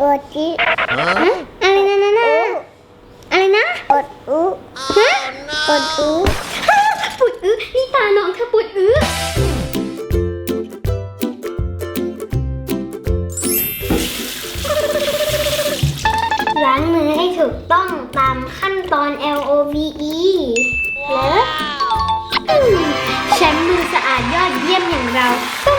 อดจิอะไรนะนะนะอะไรนะอดอุฮะอดอุปุดอื้อนี่ตาน้องเธอปุดอื้อล้างมือให้ถูกต้องตามขั้นตอน L O V E แล้วอืมแชมป์มือสะอาดยอดเยี่ยมอย่างเราต้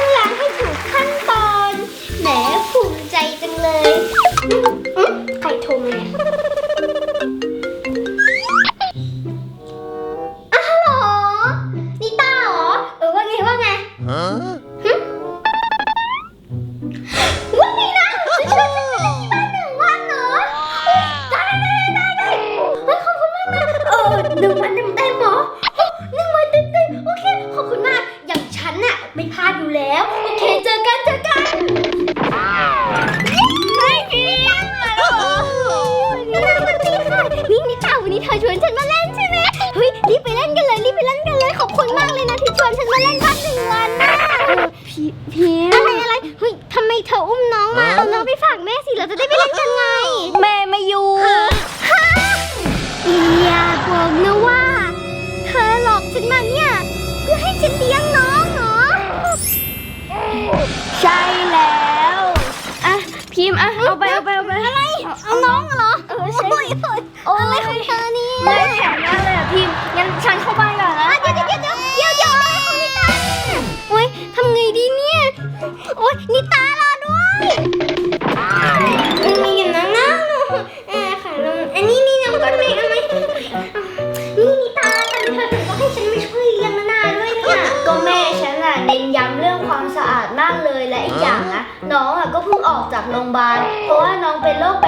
เธอชวนฉันมาเล่นใช่ไหมเฮ้ยรีบไปเล่นกันเลยรีบไปเล่นกันเลยขอบคุณมากเลยนะที่ชวนฉันมาเล่นบ้านหนึ่งวันน่ะพี่พี่อะไรอะไรเฮ้ยทำไมเธออุ้มน้องมาเอาน้องไปฝากแม่สิเราจะได้ไปเล่นกันไง แม่ไม่อยู่ฮะอย่าบอกนะว่า เธอหลอกฉันมาเนี่ยเพื่อให้ฉันเลี้ยงน้องเหรอใช่แล้วอะพิมพ์อะเอาไปเอาไปเอาไปอะไรเอาน้องเหรอเออใช่ โอ้ยโอ้ยอะไรของเธอเนี่ยเลยแข็งมากเลยอะพิมพ์งั้นฉันเข้าบ้านก่อนนะอะเดี๋ยวเดี๋ยวเดี๋ยวเดี๋ยวเดี๋ยวอะไรของนิตาเนี่ยโอ้ยทำไงดีเนี่ย โอ้ยนิตารอ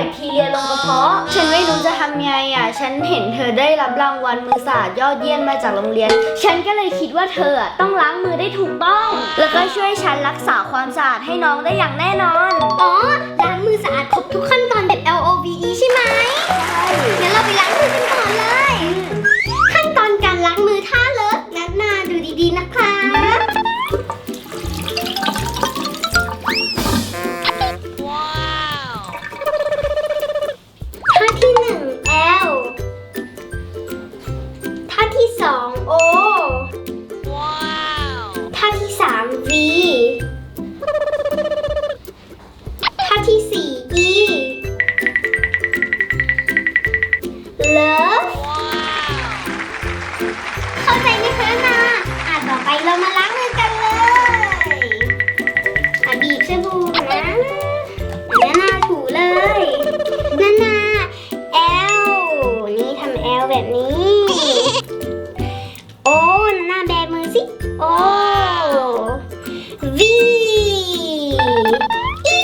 คแบคทีเรียลงกระเพาะ ฉันไม่รู้จะทำไงอะ ฉันเห็นเธอได้รับรางวัลมือสะอาดยอดเยี่ยมมาจากโรงเรียน ฉันก็เลยคิดว่าเธออะต้องล้างมือได้ถูกต้อง แล้วก็ช่วยฉันรักษาความสะอาดให้น้องได้อย่างแน่นอน อ๋อ ล้างมือสะอาดครบทุกขั้นตอนแบบ L O V E ใช่ไหมงั้นเราไปล้างมือกันก่อนเลย แบบนี้ โอ้นานาแบมือสิ โอ้ V E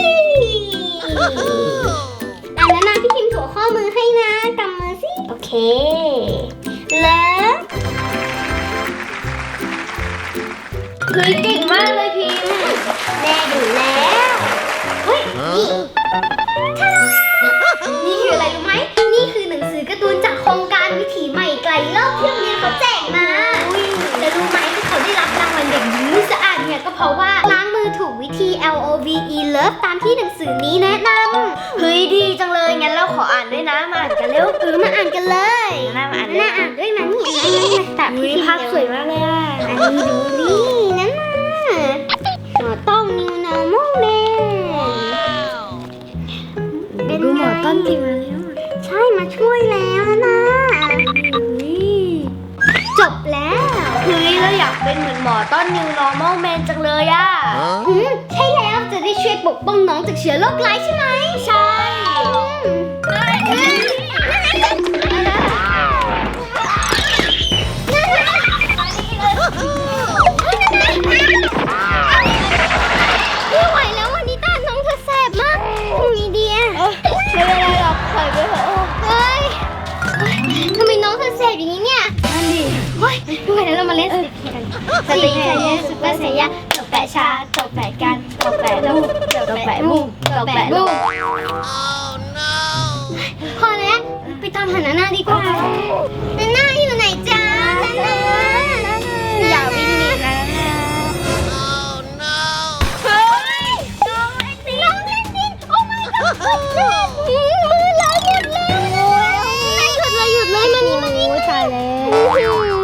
อันนั้นนะพี่พิมพ์ถั่วข้อมือให้นะกำมือสิ โอเค เลิฟเฮ้ยเก่งมากเลยพิมพ์แม่ดูแล้ว เฮ้ย เนี่ยก็เพราะว่าล้างมือถูกวิธี L O V E Love ตามที่หนังสือนี้แนะนำเฮ้ยดีจังเลยงั้นเราขออ่านด้วยนะมาอ่านกันเร็วเออมาอ่านกันเลยน่ามาอ่านน่าอ่านด้วยนะนี่อันนี้มาตัดอุ้ยภาพสวยมากเลยอะอันนี้ดูนี่นั่นน่ะหมอต้อง new normal แน่เป็นดูหไงมอต้นจริงมาแล้วใช่มาช่วยแล้ว เราอยากเป็นเหมือนหมอต้น New Normal Man จังเลยอะอืมใช่แล้วจะได้ช่วยปกป้องน้องจากเชื้อโรคร้ายใช่ไหม ใช่ไม่ กว่านาน่าอยู่ไหนจ๊ะนาน่าอย่าวิ่งหนีนะเฮ้ยน้องเล่นดิน้องเล่นดิโอ้ my god มือไหลหมดแล้วหยุดเลยหยุดเลยมานี่มานี่ตายแล้ว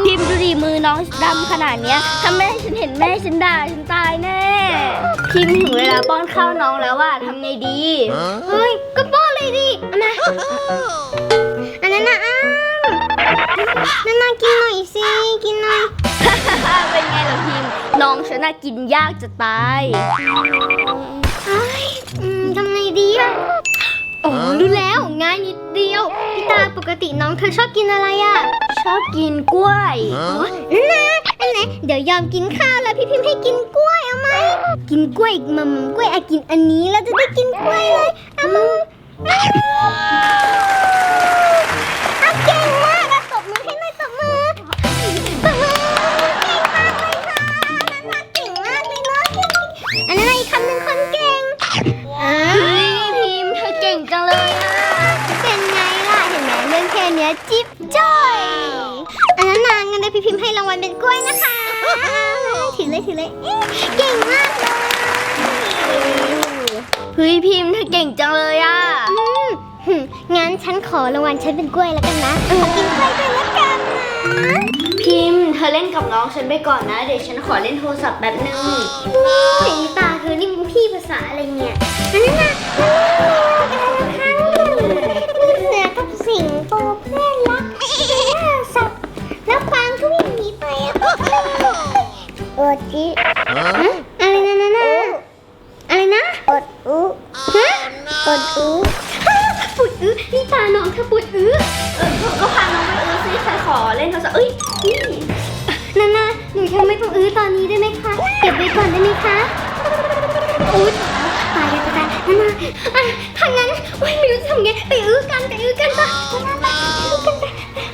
พิมพ์ดูดิมือน้องดำขนาดเนี้ยถ้าแม่ฉันเห็นแม่ฉันด่าฉันตายแน่ พิมพ์ถึงเวลาป้อนข้าวน้องแล้วว่าทำไงดี เฮ้ยก็ป้อนเลยดิเอามา นั่นนากินหน่อยสิกินหน่อย เป็นไงล่ะพิมพ์น้องฉันน่ะกินยากจะตายเอ้ยอืมทำไงดีอะโอ้รู้แล้วง่ายนิดเดียวพี่ตาปกติน้องเธอชอบกินอะไรอะชอบกินกล้วยอ๋อนั่นนะอันไหนเดี๋ยวยอมกินข้าวแล้วพี่พิมพ์ให้กินกล้วยเอาไหมกินกล้วยอีกมัมกล้วยอะกินอันนี้แล้วจะได้กินกล้วยเลยเอามา พี่พิมพ์ให้รางวัลเป็นกล้วยนะคะ ถือเลยถือเลยเอ๊ะเก่งมากเลยเฮ้ยพิมพ์เธอเก่งจังเลยอะอืมหึงั้นฉันขอรางวัลฉันเป็นกล้วยแล้วกันนะขอกินกล้วยด้วยแล้วกันนะพิมพ์เธอเล่นกับน้องฉันไปก่อนนะ เดี๋ยวฉันขอเล่นโทรศัพท์แป๊บนึงเสียงตาเธอนี่มึงพี่ภาษาอะไร เธอปุดอื้อเออก็พาน้องไปอื้อซิใครขอเล่นโทรศัพท์เอ้ยนี่นานาหนูยังไม่ต้องอื้อตอนนี้ได้ไหมคะ เก็บไว้ก่อนได้ไหมคะอุ๊ยตายแล้วตายนานาอะถ้างั้นโอ๊ยไม่รู้จะทำไงไปอื้อกันไปอื้อกันปะนานาไปอื้อกัน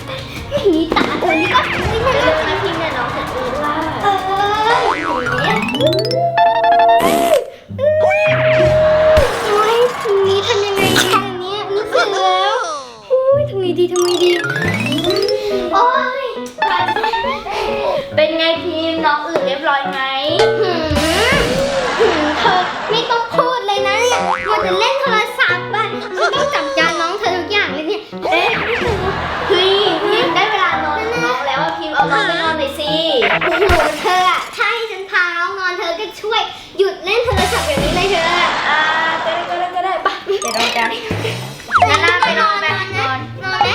ไปหีตาเธอนี่ก็ไม่ใช่ โอ้โหเธออะถ้าให้ฉันพาน้องนอนเธอก็ช่วยหยุดเล่นโทรศัพท์แบบนี้เลยเธออ่าก็ได้ก็ได้ก็ได้ไปไปนอนกันนานาไปนอนไปนอน นอนไหม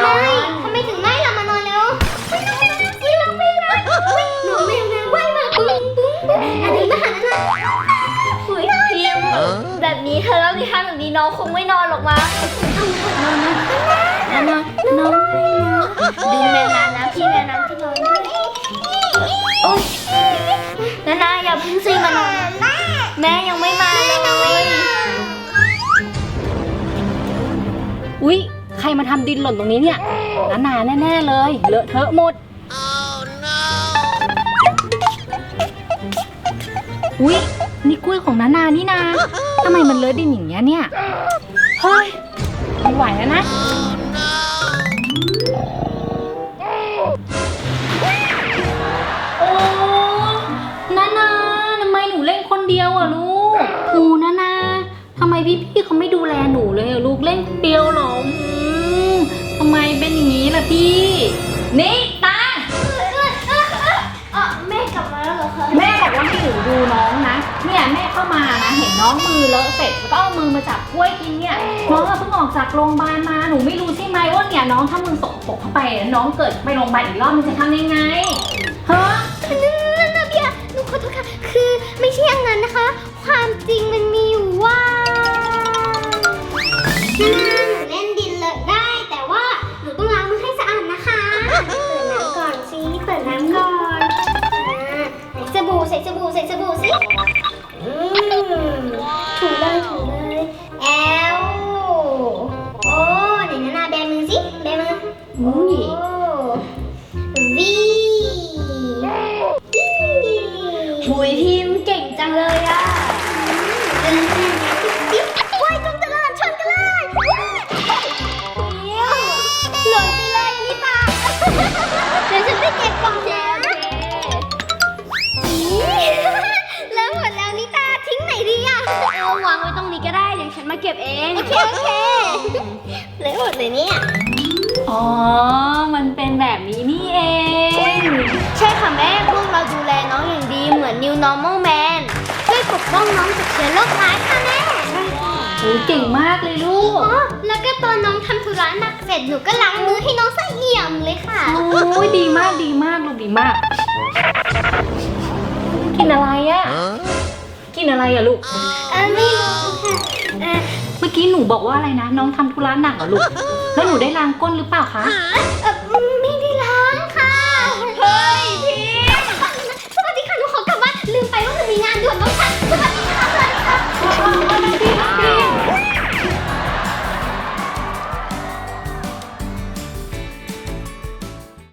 นอนไม่ทำไมถึงไม่ล่ะมานอนแล้วไม่นอนไม่นอนสิเราไม่นะวิ่งหนูไม่นะว่ายมาปุ้งปุ้งปุ้งอันนี้มาหานะคุยพิมพ์แบบนี้เธอเล่านิทานแบบนี้น้องคงไม่นอนหรอกมั้งนอนนะนอนนะนอนนะดึงแม่นานะพี่แม่น้ำ แม่ยังไม่มาเลยอุ๊ย ใครมาทำดินหล่นตรงนี้เนี่ยนานาแน่ๆเลย เลอะเทอะหมด อุ๊ย นี่กล้วยของนานานี่นาทำไมมันเลอะดินอย่างเงี้ยเนี่ย เฮ้ยไม่ไหวแล้วนะ นี่ตาอะแม่กลับมาแล้วเหรอคะแม่บอกว่าให้หนูดูน้องนะ เนี่ยแม่เข้ามานะเห็นน้องมือเลอะเสร็จแล้วก็เอามือมาจับกล้วยกินเนี่ยน้องอะเพิ่งออกจากโรงพยาบาลมาหนูไม่รู้ใช่ไหมว่าเนี่ยน้องถ้ามือสกปรกเข้าไปแล้วน้องเกิดไปโรงพยาบาลอีกรอบมันจะทำยังไงฮ เค โอเคเลยหมดเลยเนี่ย อ๋อ มันเป็นแบบนี้นี่เอง ใช่ค่ะแม่พวกเราดูแลน้องอย่างดีเหมือน New Normal Man ช่วยปกป้องน้องจากเชื้อโรคร้ายค่ะแม่โอ้ยเก่งมากเลยลูก อ๋อแล้วก็ตอนน้องทำธุระหนักเสร็จหนูก็ล้างมือให้น้องสะเอี่ยมเลยค่ะ โอ้ยดีมากดีมากลูกดีมาก กินอะไรอะกินอะไรอะลูก เออไม่รู้ค่ะเออเมื่อกี้หนูบอกว่าอะไรนะ น้องทำธุระหนักเหรอลูก แล้วหนูได้ล้างก้นหรือเปล่าคะ เออ